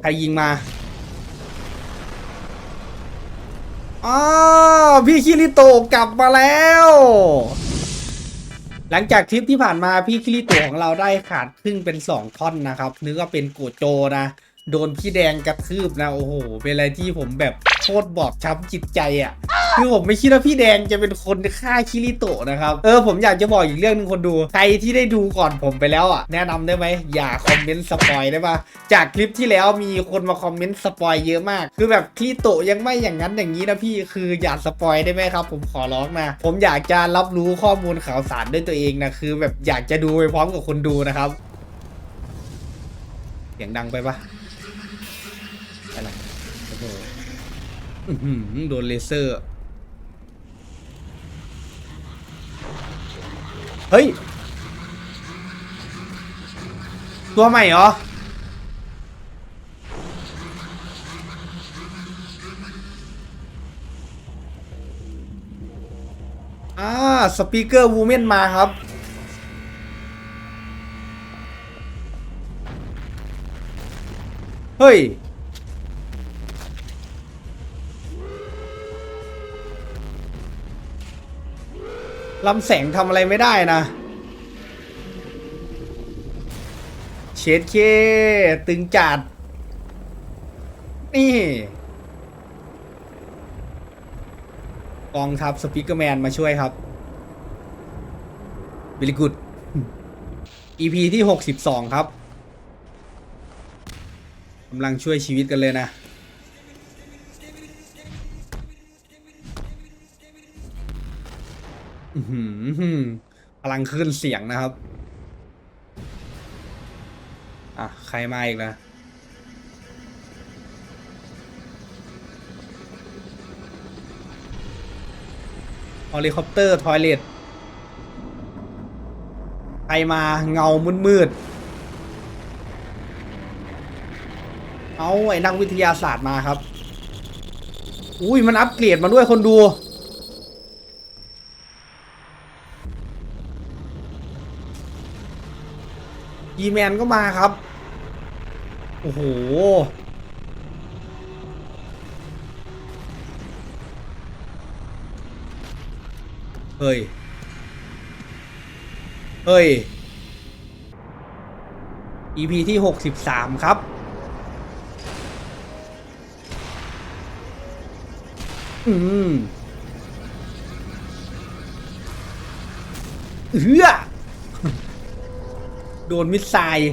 ใครยิงมาอ๋อพี่คิริโตกลับมาแล้ว หลังจากทริปที่ผ่านมาพี่คิริโตของเราได้ขาดครึ่งเป็นสองท่อนนะครับนึกว่าเป็นโกโจนะ โดนพี่แดงกระทืบนะโอ้โห เป็นอะไรที่ผมแบบโคตรบอบช้ำจิตใจอะ่ะคือผมไม่คิดว่าพี่แดงจะเป็นคนฆ่าคิริโตะนะครับ เออผมอยากจะบอกอีกเรื่องหนึงคนดู ใครที่ได้ดูก่อนผมไปแล้วอะ่ะ แนะนำได้ไหมอย่าคอมเมนต์สปอยได้ปะจากคลิปที่แล้วมีคนมาคอมเมนต์สปอยเยอะมาก คือแบบคิริโตะยังไม่อย่างนั้นอย่างนี้นะพี่ คืออย่าสปอยได้ไหมครับ ผมขอร้องนะ ผมอยากจะรับรู้ข้อมูลข่าวสารด้วยตัวเองนะ คือแบบอยากจะดูไปพร้อมกับคนดูนะครับ เสียงดังไปปะ อะไรโอ้โหอื้อหือโดนเลเซอร์ เฮ้ย ตัวใหม่เหรอ อ่า สปีกเกอร์วูแมนมาครับ เฮ้ย ลำแสงทำอะไรไม่ได้นะ เชดเค ตึงจัด นี่กองทัพสปีกเกอร์แมนมาช่วยครับวิลิกุด EP ที่ 62 ครับกำลังช่วยชีวิตกันเลยนะ อื้อหือพลังขึ้นเสียงนะครับ อะ ใครมาอีกนะฮอลิคอปเตอร์ ทอยเลตใครมาเงามืดๆเอาไอ้นักวิทยาศาสตร์มาครับ อุ้ยมันอัปเกรดมาด้วยคนดู ยีแมนก็มาครับ โอ้โห เฮ้ย เฮ้ย EP ที่ 63 ครับ อืมเฮือ โดนมิสไซล์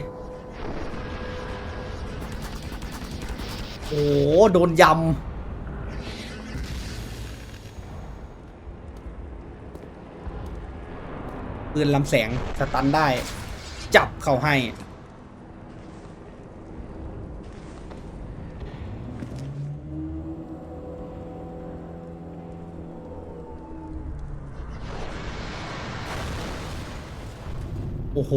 โอ้โดนยำปืนลำแสงสตันได้ จับเขาให้ โอ้โห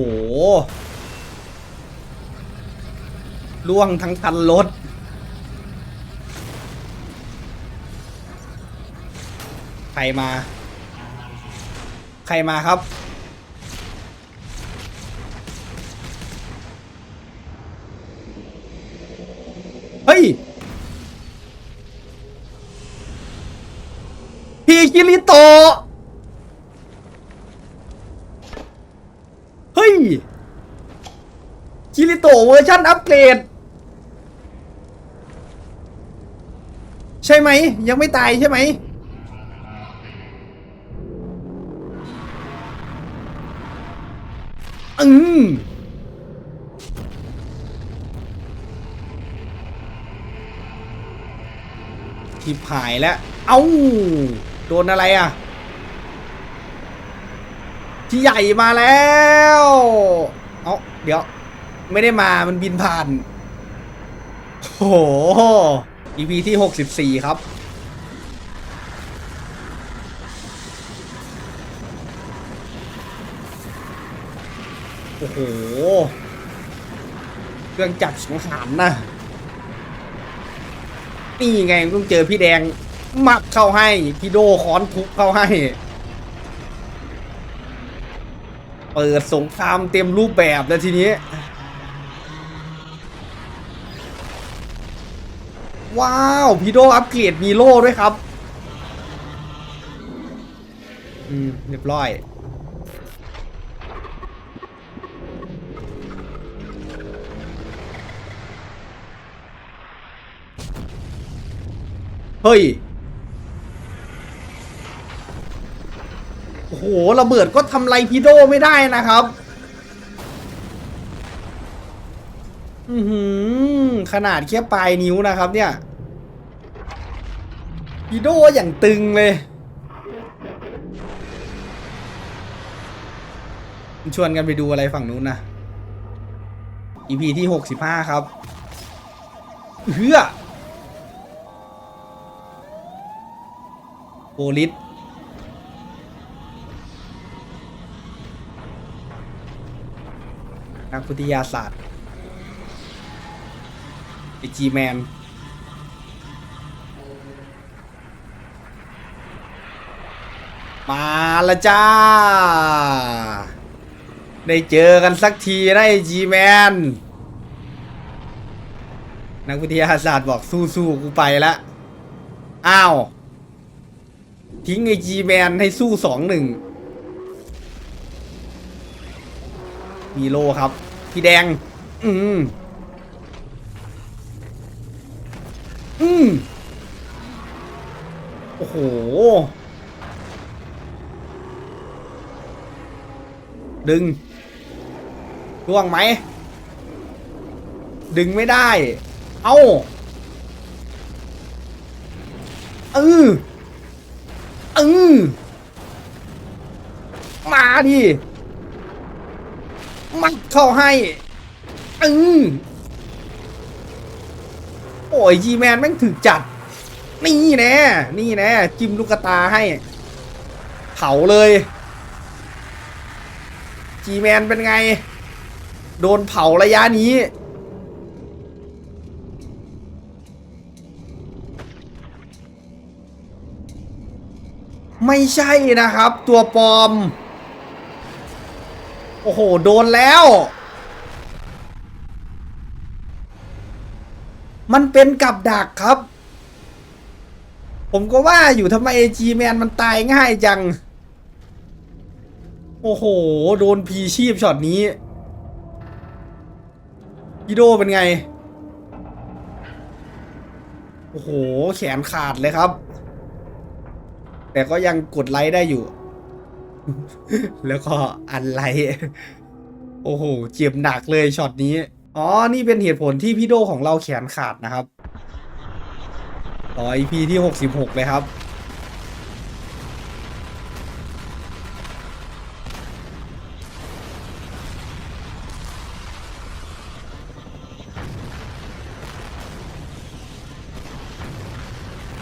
ล่วงทั้งคันรถใครมา ใครมาครับ เฮ้ย พี่คิริโตะ เฮ้ย คิริโตะเวอร์ชันอัปเกรด ใช่ไหม ยังไม่ตายใช่ไหม อืมทิพายแล้ว เอ้า โดนอะไรอะ ที่ใหญ่มาแล้ว เอาเดี๋ยว ไม่ได้มามันบินผ่าน โอ้โห EP ที่ 64 ครับ โอ้โห เครื่องจักรสังหารนะ นี่ไงต้องเจอพี่แดง มัดเข้าให้ พี่โดค้อนทุบเข้าให้ เปิดสงครามเต็มรูปแบบแล้วทีนี้ ว้าวพีโดอัปเกรดมีโล่ด้วยครับ อืม เรียบร้อย เฮ้ย โอ้โห ระเบิดก็ทำไรพีโดไม่ได้นะครับ อือหือขนาดแค่ปลายนิ้วนะครับเนี่ย พีโดอย่างตึงเลย ชวนกันไปดูอะไรฝั่งนู้นนะ EP ที่ 65 ครับเฮือโบลิสนักวิทยาศาสตร์ไอจีแมน มาละจ้า ได้เจอกันสักทีนะไอจีแมนนักวิทยาศาสตร์บอกสู้ๆกูไปละอ้าว ทิ้งไอจีแมนให้สู้สองหนึ่งมีโลครับ พี่แดง อืม อืม โอ้โห ดึงร่วงไหม ดึงไม่ได้ เอ้าเออเออมาดิมัดเข้าให้เออโอ้ยจีแมนแม่งถึกจัด นี่แน่นี่แน่จิ้มลูกตาให้ เผาเลย จีแมนเป็นไง โดนเผาระยะนี้ ไม่ใช่นะครับ ตัวปลอม โอ้โห โดนแล้ว มันเป็นกับดักครับ ผมก็ว่าอยู่ทำไมจีแมนมันตายง่ายจัง โอ้โห โดนพีชีพช็อตนี้พี่โดเป็นไง โอ้โห แขนขาดเลยครับ แต่ก็ยังกดไลค์ได้อยู่ แล้วก็อันไลค์โอ้โห เจ็บหนักเลยช็อตนี้ อ๋อ นี่เป็นเหตุผลที่พี่โดของเราแขนขาดนะครับ ต่อ EP ที่ 66 เลยครับ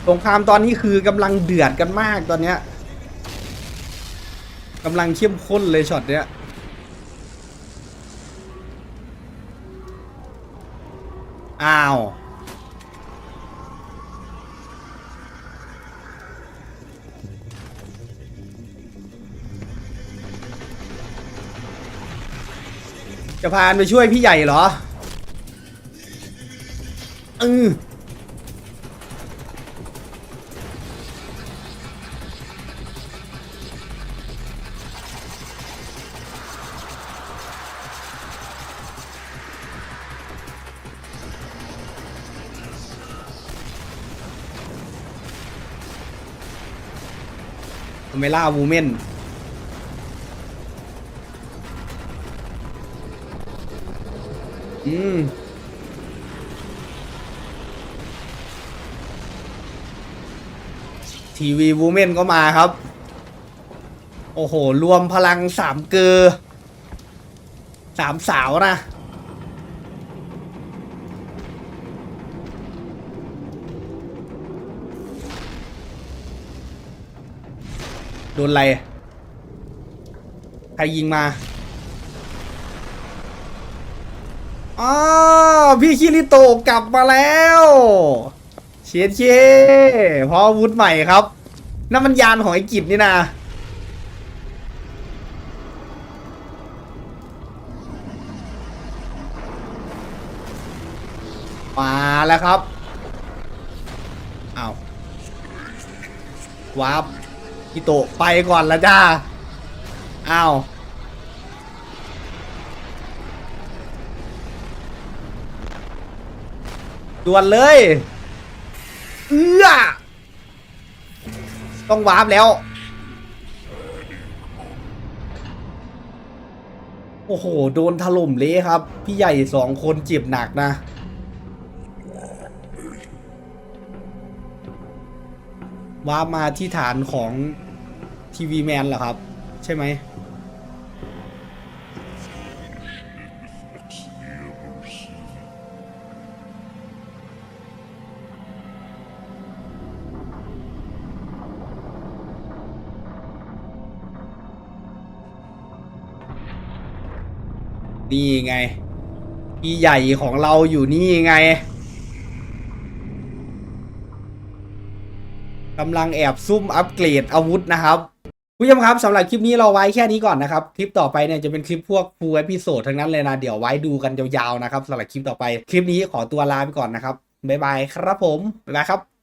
สงครามตอนนี้คือกำลังเดือดกันมากตอนเนี้ยกำลังเข้มข้นเลยช็อตเนี้ยอ้าวจะพานไปช่วยพี่ใหญ่เหรออือ เมล่าวูเมนอืมทีวีวูเมนก็มาครับ โอ้โห รวมพลังสามเกอร์สามสาวนะ โดนอะไร ใครยิงมาอ๋อพี่คิริโตกลับมาแล้ว เชียเช่พออวุธใหม่ครับนั่นมันยานของไอ้กิจนี่นะมาแล้วครับ เอาววาร์ป พี่โตะไปก่อนละจ้า อ้าว ด่วนเลย เอื้อ ต้องวาร์ปแล้ว โอ้โห โดนถล่มเละครับ พี่ใหญ่สองคนเจ็บหนักนะวามาที่ฐานของ ทีวีแมนเหรอครับ ใช่ไหมนี่ไงพี่ใหญ่ของเราอยู่นี่ไงกำลังแอบซุ่มอัปเกรดอาวุธนะครับ ผู้ชมครับสำหรับคลิปนี้เราไว้แค่นี้ก่อนนะครับ คลิปต่อไปเนี่ยจะเป็นคลิปพวกฟูลเอพิโซดทั้งนั้นเลยนะ เดี๋ยวไว้ดูกันยาวๆนะครับสำหรับคลิปต่อไป คลิปนี้ขอตัวลาไปก่อนนะครับบ๊ายบายครับผมบ๊ายบายครับ